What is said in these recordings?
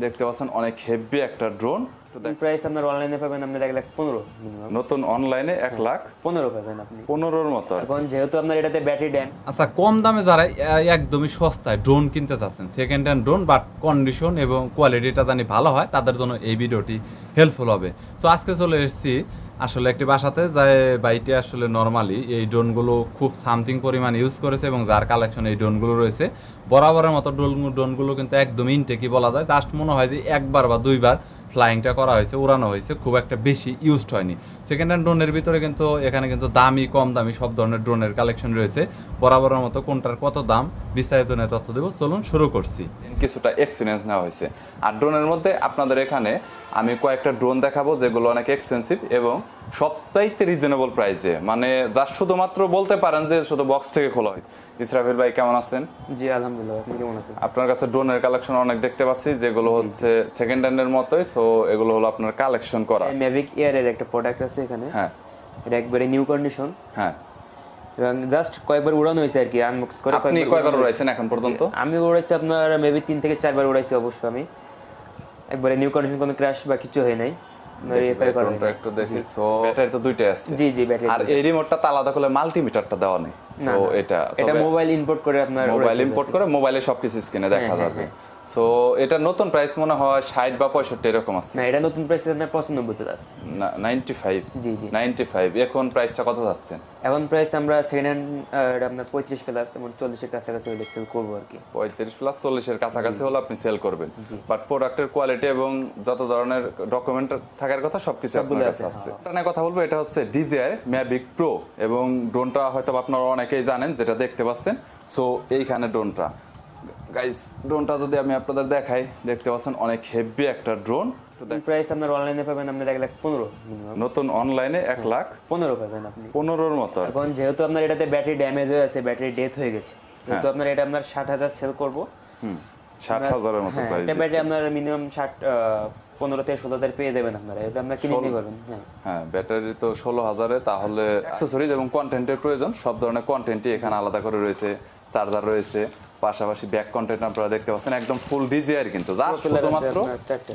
দেখতে পাচ্ছেন অনেক হেভি একটা ড্রোন প্রাইস আপনার অনলাইনে পাবেন আপনার এক লাখ পনেরো নতুন অনলাইনে এক লাখ পনেরো পাবেন আপনি। পনেরোর মতো এখন যেহেতু আপনার এটাতে ব্যাটারি ড্যাম আচ্ছা কম দামে যারা একদমই সস্তায় ড্রোন কিনতে চাচ্ছেন second hand drone but condition এবং কোয়ালিটিটা জানি ভালো হয় তাদের জন্য এই ভিডিওটি হেল্পফুল হবে। সো আজকে চলে এসেছি আসলে একটি বাসাতে যে বাইটি আসলে নর্মালি এই ড্রোনগুলো খুব সামথিং পরিমাণ ইউজ করেছে এবং যার কালেকশন এই ড্রোনগুলো রয়েছে বরাবরের মতো ড্রোন ড্রোনগুলো কিন্তু একদম ইনটেকই বলা যায়। জাস্ট মনে হয় যে একবার বা দুইবার ফ্লাইংটা করা হয়েছে, উড়ানো হয়েছে, খুব একটা বেশি ইউজড হয়নি। সেকেন্ড হ্যান্ড ড্রোনের ভিতরে কিন্তু এখানে কিন্তু দামি, কম দামি সব ধরনের ড্রোনের কালেকশন রয়েছে। বরাবরের মতো কোনটার কত দাম, বিস্তারিত নিয়ে তথ্য দেবো। চলুন শুরু করছি। কিছুটা এক্সপিরিয়েন্স নেওয়া হয়েছে। আর ড্রোনের মধ্যে আপনাদের এখানে আমি কয়েকটা ড্রোন দেখাবো, যেগুলো অনেক এক্সপেন্সিভ এবং সবচাইতে রিজনেবল প্রাইসে মানে যা শুধুমাত্র বলতে পারেন যে শুধু বক্স থেকে খোলা হয়। ইসরাফিল ভাই কেমন আছেন? জি আলহামদুলিল্লাহ আপনি কেমন আছেন? আপনার কাছে ড্রোনের কালেকশন অনেক দেখতে পাচ্ছি যেগুলো হচ্ছে সেকেন্ড হ্যান্ডের মতোই সো এগুলো হলো আপনার কালেকশন করা। ম্যাভিক এয়ারের একটা প্রোডাক্ট আছে এখানে। হ্যাঁ। এটা একবারে নিউ কন্ডিশন হ্যাঁ। এবং জাস্ট কয়েকবার উড়ানো হয়েছে আর কি আনবক্স করে আপনি কয়েকবার কয়বার উড়াইছেন এখন পর্যন্ত। আমি উড়াইছি আপনার মেবি তিন থেকে চারবার উড়াইছি অবশ্য আমি। একবারে নিউ কন্ডিশন কোনো ক্র্যাশ বা কিছু হয় নাই। আপনার করা ড্রোনটা দেখি। সো ব্যাটারি তো দুইটা আছে। জি জি ব্যাটারি আর এই রিমোটটা তো আলাদা করে মাল্টিমিটারটা দেওয়া নেই। সো এটা এটা মোবাইল ইম্পোর্ট করে আপনার মোবাইল ইম্পোর্ট করে মোবাইলে সবকিছু স্ক্রিনে দেখা হ্যাঁ, যাবে। সো এটা নতুন প্রাইস মনে হয় ষাট বা পঁয়ষট্টি এরকম আছে। না এটা নতুন প্রাইস আপনার পঁচানব্বই প্লাস নাইনটি ফাইভ জি, জি। নাইনটি ফাইভ এখন প্রাইসটা কত যাচ্ছে? এখন প্রাইস আমরা সেকেন্ড হ্যান্ড আপনার পঁয়ত্রিশ প্লাস এবং চল্লিশের কাছাকাছি হলে সেল করব আর কি। পঁয়ত্রিশ প্লাস চল্লিশের কাছাকাছি হলে আপনি সেল করবেন। বাট প্রোডাক্টের কোয়ালিটি এবং যত ধরনের ডকুমেন্ট থাকার কথা সবকিছু আপনার কাছে আছে, এটা নিয়ে কথা বলব এটা হচ্ছে ডিজিআই ম্যাভিক প্রো এবং ড্রোনটা হয়তো আপনারা অনেকেই জানেন যেটা দেখতে পাচ্ছেন। সো এইখানে ড্রোনটা গাইস ড্রোনটা যদি আমি আপনাদের দেখাই দেখতে পাচ্ছেন অনেক হেভি একটা ড্রোন প্রাইস আপনার অনলাইনে পাবেন আপনার এক লাখ পনেরো নতুন অনলাইনে এক লাখ পনেরো পাবেন আপনি। পনেরোর মতো এখন যেহেতু আপনার এটাতে ব্যাটারি ড্যামেজ হয়ে আছে ব্যাটারি ডেথ হয়ে গেছে হ্যাঁ। যেহেতু আপনার এটা আপনার ষাট হাজার সেল করব। ষাট হাজারের মতো হ্যাঁ এটা ব্যাটারি আপনার মিনিমাম ষাট পনেরো থেকে ষোলো হাজার পেয়ে দেবেন আপনারা। এটা আপনার কিনে নিতে পারবেন হ্যাঁ। হ্যাঁ ব্যাটারি তো ষোলো হাজারে তাহলে অ্যাক্সেসরিজ এবং কন্টেন্টের প্রয়োজন। সব ধরনের কন্টেন্টই এখানে আলাদা করে রয়েছে চার্জার রয়েছে। পাশাপাশি ব্যাক কন্টেন্ট আপনারা দেখতে পাচ্ছেন একদম ফুল ডিজিআর কিন্তু যা শুধুমাত্র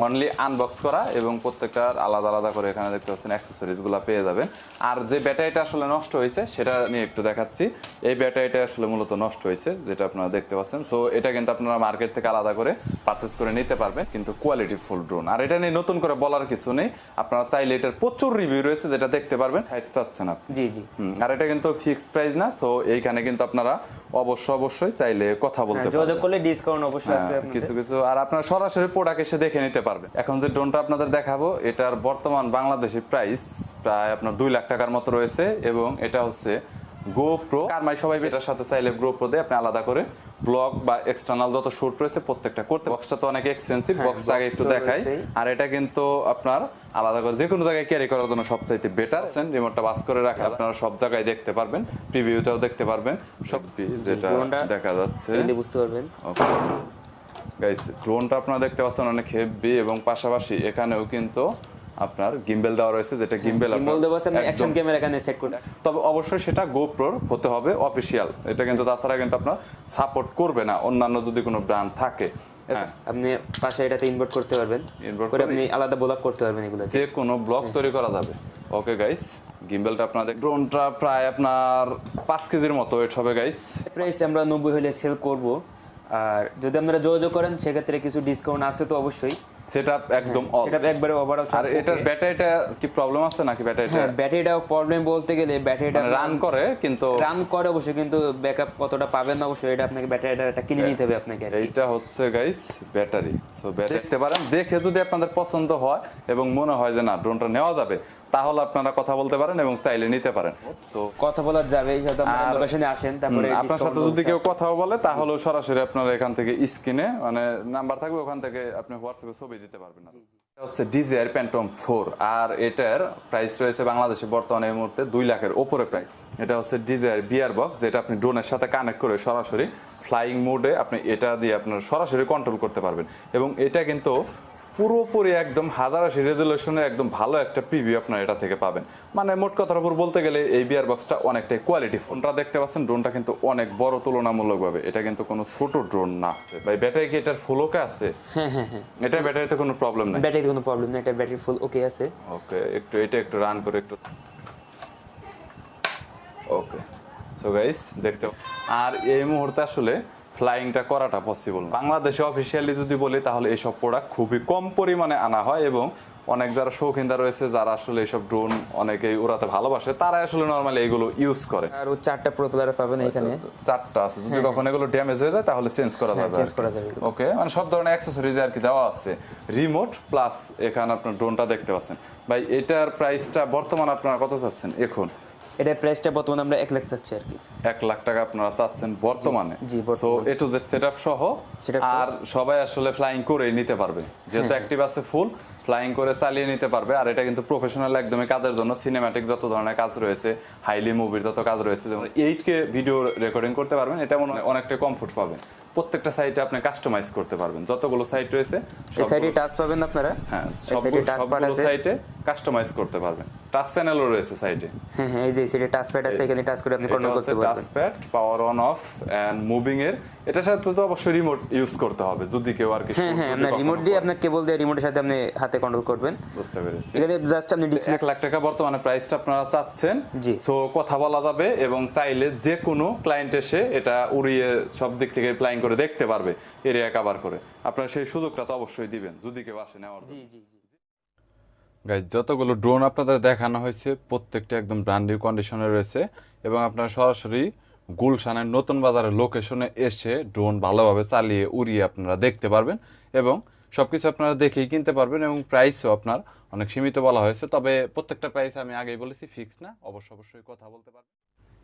অনলি আনবক্স করা এবং প্রত্যেকটার আলাদা আলাদা করে এখানে দেখতে পাচ্ছেন অ্যাক্সেসরিজগুলো পেয়ে যাবেন। আর যে ব্যাটারিটা আসলে নষ্ট হয়েছে সেটা নিয়ে একটু দেখাচ্ছি। এই ব্যাটারিটা আসলে মূলত নষ্ট হয়েছে যেটা আপনারা দেখতে পাচ্ছেন। সো এটা কিন্তু আপনারা মার্কেট থেকে আলাদা করে পারচেস করে নিতে পারবেন কিন্তু কোয়ালিটি ফুল ড্রোন আর এটা নিয়ে নতুন করে বলার কিছু নেই আপনারা চাইলে এটার প্রচুর রিভিউ রয়েছে যেটা দেখতে পারবেন হাইট চাচ্ছেন আপনি। জি জি। আর এটা কিন্তু ফিক্সড প্রাইস না সো এইখানে কিন্তু আপনারা অবশ্য অবশ্যই চাইলে কথা বলতে পারবেন যোগাযোগ করলে ডিসকাউন্ট অবশ্যই আছে হ্যাঁ, আপনাদের। কিছু কিছু। আর আপনারা সরাসরি প্রোডাক্ট এসে দেখে নিতে পারবেন এখন যে ড্রোনটা আপনাদের দেখাবো এটার বর্তমান বাংলাদেশি প্রাইস প্রায় আপনার দুই লাখ টাকার মতো রয়েছে এবং এটা হচ্ছে গোপ্রো কারমাই সবাই এটার সাথে চাইলে গোপ্রো দিয়ে আপনি আলাদা করে ব্লগ বা এক্সটার্নাল যত শুট রয়েছে প্রত্যেকটা করতে বক্সটা তো অনেক এক্সপেন্সিভ বক্সটা আগে একটু দেখাই। আর এটা কিন্তু আপনার আলাদা করে যে কোনো জায়গায় ক্যারি করার জন্য সবচাইতে বেটার রিমোটটা বাস করে রাখা আপনারা সব জায়গায় দেখতে পারবেন প্রিভিউটাও দেখতে পারবেন। সব যেটা দেখা যাচ্ছে। বুঝতে পারবেন। গাইস ড্রোনটা আপনারা দেখতে পাচ্ছেন অনেক হেভি এবং পাশাপাশি এখানেও কিন্তু আপনার গিম্বেল দেওয়া রয়েছে যেটা গিম্বেল কিম্বল দেবো আছে আপনি অ্যাকশন ক্যামেরা এখানে সেট করে তবে অবশ্যই সেটা গোপ্রোর হতে হবে অফিসিয়াল এটা কিন্তু তাছাড়া কিন্তু আপনার সাপোর্ট করবে না অন্যান্য যদি কোনো ব্র্যান্ড থাকে। হ্যাঁ। আপনি পাশে এটাতে ইনভার্ট করতে পারবেন। ইনভার্ট করে আপনি আলাদা ব্লক করতে পারবেন এগুলো যে কোনো ব্লগ তৈরি করা যাবে। ওকে গাইস গিম্বেলটা আপনাদের ড্রোনটা প্রায় আপনার পাঁচ কেজির মতো ওয়েট হবে গাইস প্রাইস আমরা নব্বই হলে সেল করব। আর যদি আপনারা যোগাযোগ করেন সেক্ষেত্রে কিছু ডিসকাউন্ট আছে তো অবশ্যই। সেটা একদম। সেটা একবারে ওভারঅল আর এটার ব্যাটারিটা কি প্রবলেম আছে নাকি ব্যাটারিটা হ্যাঁ ব্যাটারিটা প্রবলেম বলতে গেলে ব্যাটারিটা রান করে কিন্তু রান করে অবশ্যই কিন্তু ব্যাকআপ কতটা পাবেন না অবশ্যই এটা আপনাকে ব্যাটারিটা একটা কিনে নিতে হবে আপনাকে এইটা হচ্ছে গাইস ব্যাটারি সো দেখতে পারেন। দেখে যদি আপনাদের পছন্দ হয় এবং মনে হয় যে না ড্রোনটা নেওয়া যাবে তাহলে আপনারা কথা বলতে পারেন এবং চাইলে নিতে পারেন। তো কথা বলা যাবে লোকেশনে আসেন তারপরে আপনার সাথে যদি কেউ আছে। কথা বলে তাহলে সরাসরি আপনারা এখান থেকে স্ক্রিনে মানে নাম্বার থাকবে ওখান থেকে আপনি হোয়াটসঅ্যাপে ছবি দিতে পারবেন এটা হচ্ছে ডিজিআর প্যান্টম ফোর আর এটার প্রাইস রয়েছে বাংলাদেশে বর্তমানে এই মুহূর্তে দুই লাখের ওপরে প্রাইস এটা হচ্ছে ডিজিআর বিয়ার বক্স যেটা আপনি ড্রোনের সাথে কানেক্ট করে সরাসরি ফ্লাইং মোডে আপনি এটা দিয়ে আপনার সরাসরি কন্ট্রোল করতে পারবেন। এবং এটা কিন্তু পুরোপুরি একদম হাজার আশি রেজুলেশনের একদম ভালো একটা প্রিভিউ আপনার এটা থেকে পাবেন। মানে মোট কথার উপর বলতে গেলে এই বিয়ার বক্সটা অনেকটাই কোয়ালিটি ফোনটা দেখতে পাচ্ছেন ড্রোনটা কিন্তু অনেক বড় তুলনামূলকভাবে। এটা কিন্তু কোনো ছোট ড্রোন না। ভাই ব্যাটারি কি এটার ফুল ওকে আছে? হ্যাঁ হ্যাঁ হ্যাঁ। এটা ব্যাটারিতে কোনো প্রবলেম নাই? ব্যাটারিতে কোনো প্রবলেম নেই এটা ব্যাটারি ফুল ওকে আছে। ওকে একটু এটা একটু রান করে একটু। ওকে সো গাইস দেখতে আর এই মুহূর্তে আসলে ফ্লাইংটা করাটা পসিবল বাংলাদেশে অফিসিয়ালি যদি বলি তাহলে এইসব প্রোডাক্ট খুবই কম পরিমাণে আনা হয় এবং অনেক যারা শৌখিনদার রয়েছে যারা আসলে এইসব ড্রোন অনেকেই উড়াতে ভালোবাসে তারা আসলে নর্মালি এগুলো ইউজ করে। আর ও চারটা প্রোপেলার পাবেন এখানে চারটা আছে। যদি কখনো এগুলো ড্যামেজ হয়ে যায় তাহলে চেঞ্জ করা হ্যাঁ যাবে চেঞ্জ করা যাবে ওকে মানে সব ধরনের অ্যাক্সেসরিজ আর কি দেওয়া আছে। রিমোট প্লাস এখানে আপনার ড্রোনটা দেখতে পাচ্ছেন। ভাই এটার প্রাইসটা বর্তমান আপনারা কত চাচ্ছেন? এখন এটা প্রাইসটা বর্তমানে আমরা এক লাখ চাচ্ছি আর কি। এক লাখ টাকা আপনারা চাচ্ছেন বর্তমানে। জি, so A to Z setup সহ আর সবাই আসলে ফ্লাইং করে নিতে পারবে। যেহেতু অ্যাক্টিভ আছে ফুল ফ্লাইং করে চালিয়ে নিতে পারবে। আর এটা কিন্তু প্রফেশনাল একদমই কাজের জন্য। সিনেম্যাটিক যত ধরনের কাজ রয়েছে হাইলি মুভির যত কাজ রয়েছে যেমন এইট কে ভিডিও রেকর্ডিং করতে পারবেন এটা মনে হয় অনেকটা কমফোর্ট পাবেন প্রত্যেকটা সাইটে আপনি কাস্টমাইজ করতে পারবেন। যতগুলো সাইট রয়েছে সবগুলো- টাচ পাবেন আপনারা। হ্যাঁ সবগুলো সাইটে কাস্টমাইজ করতে পারবেন। টাচ প্যানেলও রয়েছে সাইটে হ্যাঁ হ্যাঁ এই যে সাইডে টাচ প্যাড আছে এখানে টাচ করে আপনি কন্ট্রোল করতে পারবেন। Touchpad power on off and moving এর। এটার সাথে তো অবশ্যই রিমোট ইউজ করতে হবে যদি কেউ আর কি হ্যাঁ হ্যাঁ আপনার রিমোট দিয়ে আপনার কেবল দিয়ে রিমোটের সাথে আপনি হাতে কন্ট্রোল করবেন। বুঝতে পেরেছি। এখানে জাস্ট আপনি ডিসপ্লে এক লাখ টাকা বর্তমানে প্রাইসটা আপনারা চাচ্ছেন। জি। সো কথা বলা যাবে এবং চাইলে যে কোনো ক্লায়েন্ট এসে এটা উড়িয়ে সব দিক থেকে প্ল্যান করে দেখতে পারবে এরিয়া কভার করে। আপনারা সেই সুযোগটা তো অবশ্যই দিবেন যদি কেউ আসে নেওয়ার। জি জি জি। গাইজ যতগুলো ড্রোন আপনাদের দেখানো হয়েছে, প্রত্যেকটা একদম ব্র্যান্ড নিউ কন্ডিশনে রয়েছে এবং আপনারা সরাসরি গুলশানের নতুন বাজারের লোকেশনে এসে ড্রোন ভালোভাবে চালিয়ে, উড়িয়ে আপনারা দেখতে পারবেন এবং সব কিছু আপনারা দেখেই কিনতে পারবেন এবং প্রাইসও আপনার অনেক সীমিত বলা হয়েছে। তবে প্রত্যেকটা প্রাইস আমি আগেই বলেছি ফিক্স না, অবশ্য অবশ্যই কথা বলতে পারবেন।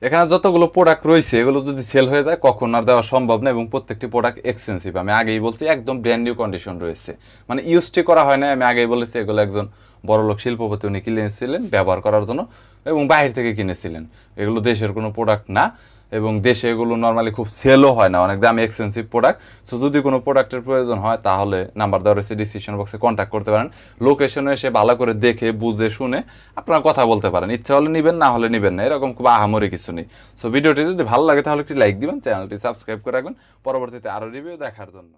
এখানে যতগুলো প্রোডাক্ট রয়েছে, এগুলো যদি সেল হয়ে যায়, কখন আর দেওয়া সম্ভব না এবং প্রত্যেকটি প্রোডাক্ট এক্সপেন্সিভ আমি আগেই বলছি, একদম ব্র্যান্ড নিউ কন্ডিশন রয়েছে। মানে ইউজটি করা হয় না আমি আগেই বলেছি, এগুলো একজন বড়লোক শিল্পপতি উনি কিনেছিলেন ব্যবহার করার জন্য এবং বাইরে থেকে কিনেছিলেন। এগুলো দেশের কোনো প্রোডাক্ট না এবং দেশে এগুলো নর্মালি খুব সেলও হয় না, অনেক দামি এক্সপেন্সিভ প্রোডাক্ট সো যদি কোনো প্রোডাক্টের প্রয়োজন হয়, তাহলে নাম্বার দেওয়া রয়েছে ডিসক্রিপশন বক্সে কন্ট্যাক্ট করতে পারেন। লোকেশনে এসে ভালো করে দেখে, বুঝে, শুনে আপনারা কথা বলতে পারেন। ইচ্ছা হলে নিবেন, না হলে নিবেন না, এরকম খুব আহামরি কিছু নেই। সো ভিডিওটি যদি ভালো লাগে, তাহলে একটি লাইক দিবেন চ্যানেলটি সাবস্ক্রাইব করে রাখবেন। পরবর্তীতে আরও রিভিউ দেখার জন্য।